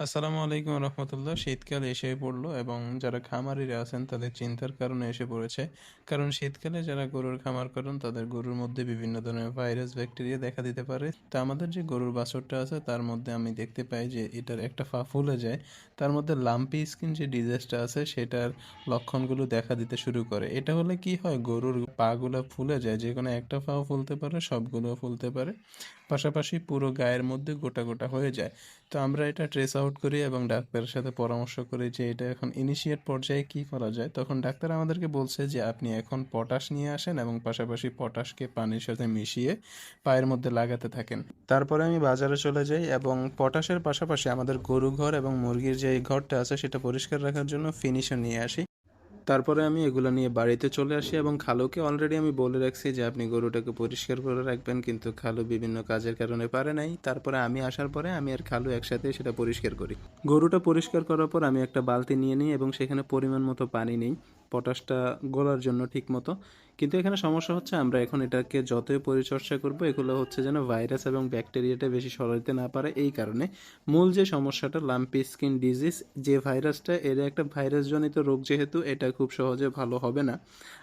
আসসালামু আলাইকুম রহমতুল্লাহ। শীতকাল এসে পড়ল এবং যারা খামারিরা আছেন, তাদের চিন্তার কারণে এসে পড়েছে। কারণ শীতকালে যারা গরুর খামার করেন, তাদের গরুর মধ্যে বিভিন্ন ধরনের ভাইরাস, ব্যাকটেরিয়া দেখা দিতে পারে। তা আমাদের যে গরুর বাছরটা আছে, তার মধ্যে আমি দেখতে পাই যে এটার একটা ফা ফুলে যায়। তার মধ্যে লাম্পি স্কিন যে ডিজিজটা আছে, সেটার লক্ষণগুলো দেখা দিতে শুরু করে। এটা হলে কি হয়? গরুর পাগুলো ফুলে যায়। যে কোনো একটা ফাও ফুলতে পারে সবগুলো ফুলতে পারে। পাশাপাশি পুরো গায়ের মধ্যে গোটা গোটা হয়ে যায়। তো আমরা এটা ট্রেস আউট করি এবং ডাক্তারের সাথে পরামর্শ করি যে এটা এখন ইনিশিয়েট পর্যায়ে কি করা যায়। তখন ডাক্তার আমাদেরকে বলছে যে আপনি এখন পটাশ নিয়ে আসেন এবং পাশাপাশি পটাশকে পানির সাথে মিশিয়ে পায়ের মধ্যে লাগাতে থাকেন। তারপরে আমি বাজারে চলে যাই এবং পটাশের পাশাপাশি আমাদের গরু ঘর এবং মুরগির যে ঘরটা আছে সেটা পরিষ্কার রাখার জন্য ফিনিশও নিয়ে আসি। তারপরে আমি এগুলো নিয়ে বাড়িতে চলে আসি এবং খালুকে অলরেডি আমি বলে রাখছি যে, আপনি গরুটাকে পরিষ্কার করে রাখবেন, কিন্তু খালু বিভিন্ন কাজের কারণে পারে নাই। তারপরে আমি আসার পরে আমি আর খালু একসাথে সেটা পরিষ্কার করি। গরুটা পরিষ্কার করার পর আমি একটা বালতি নিয়ে নিই এবং সেখানে পরিমাণ মতো পানি নিই। পটাশটা গলার জন্য ঠিক মতো কিন্তু এখানে সমস্যা হচ্ছে, আমরা এখন এটাকে যতই পরিচর্যা করব, এগুলো হচ্ছে যেন ভাইরাস এবং ব্যাকটেরিয়াটা বেশি সরাইতে না পারে। এই কারণে মূল যে সমস্যাটা, লাম্পি স্কিন ডিজিজ, যে ভাইরাসটা, এর একটা ভাইরাসজনিত রোগ যেহেতু, এটা খুব সহজে ভালো হবে না।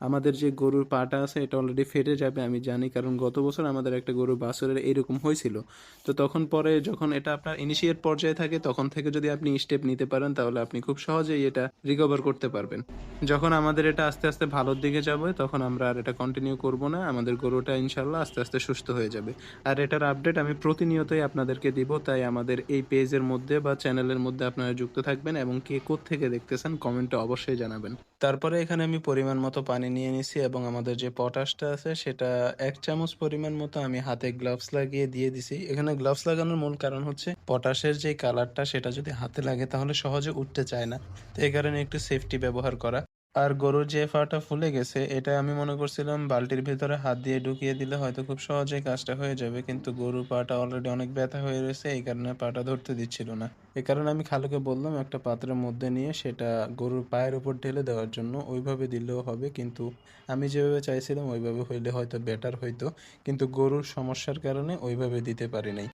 আমাদের যে গরুর পাটা আছে, এটা অলরেডি ফেটে যাবে, আমি জানি, কারণ গত বছর আমাদের একটা গরুর বাছরের এরকম হয়েছিল। তো তখন পরে যখন এটা আপনার ইনিশিয়েট পর্যায়ে থাকে, তখন থেকে যদি আপনি স্টেপ নিতে পারেন, তাহলে আপনি খুব সহজেই এটা রিকভার করতে পারবেন। যখন আমাদের এটা আস্তে আস্তে ভালোর দিকে যাবে, তখন আমরা আর এটা কন্টিনিউ করব না। আমাদের গরুটা ইনশাল্লাহ আস্তে আস্তে সুস্থ হয়ে যাবে। আর এটার আপডেট আমি প্রতিনিয়তই আপনাদেরকে দিব, তাই আমাদের এই পেজের মধ্যে বা চ্যানেলের মধ্যে আপনারা যুক্ত থাকবেন এবং কে থেকে দেখতেছেন কমেন্টে অবশ্যই জানাবেন। তারপরে এখানে আমি পরিমাণ মতো পানি নিয়ে নিছি এবং আমাদের যে পটাশটা আছে, সেটা এক চামচ পরিমাণ মতো আমি হাতে গ্লাভস লাগিয়ে দিয়ে দিছি। এখানে গ্লাভস লাগানোর মূল কারণ হচ্ছে পটাশের যে কালারটা সেটা যদি হাতে লাগে, তাহলে সহজে উঠতে চায় না। তো এই কারণে একটু সেফটি ব্যবহার করা। আর গরুর যে ফাটা ফুলে গেছে, এটা আমি মনে করছিলাম বালতির ভিতরে হাত দিয়ে ঢুকিয়ে দিলে হয়তো খুব সহজেই কাজটা হয়ে যাবে, কিন্তু গরুর পাটা অলরেডি অনেক ব্যথা হয়ে রয়েছে, এই কারণে পাটা ধরতে দিচ্ছিল না। এ কারণে আমি খালুকে বললাম একটা পাত্রের মধ্যে নিয়ে সেটা গরুর পায়ের উপর ঢেলে দেওয়ার জন্য ওইভাবে দিলেও হবে, কিন্তু আমি যেভাবে চাইছিলাম ওইভাবে হইলে হয়তো বেটার হইতো, কিন্তু গরুর সমস্যার কারণে ওইভাবে দিতে পারি নাই।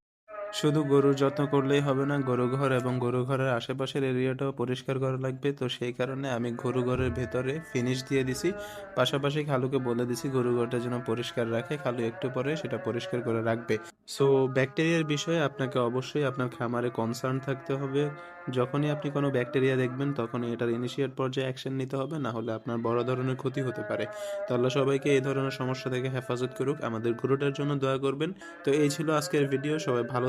শুধু গরুর যত্ন করলেই হবে না গরু ঘর এবং গরু ঘরের আশেপাশের এরিয়াটাও পরিষ্কার করা লাগবে। তো সেই কারণে আমি গরু ঘরের ভেতরে ফিনিশ দিয়ে দিছি। পাশাপাশি খালুকে বলে দিছি গরু ঘরটা যেন পরিষ্কার রাখে। খালু একটু পরে সেটা পরিষ্কার করে রাখবে। সো ব্যাকটেরিয়ার বিষয়ে আপনাকে অবশ্যই আপনার খামারে কনসার্ন থাকতে হবে। যখনই আপনি কোনো ব্যাকটেরিয়া দেখবেন, তখনই এটার ইনিশিয়েট পর্যায়ে অ্যাকশন নিতে হবে। না হলে আপনার বড় ধরনের ক্ষতি হতে পারে। তো আল্লাহ সবাইকে এই ধরনের সমস্যা থেকে হেফাজত করুক। আমাদের গরুটার জন্য দোয়া করবেন। তো এই ছিল আজকের ভিডিও সবাই ভালো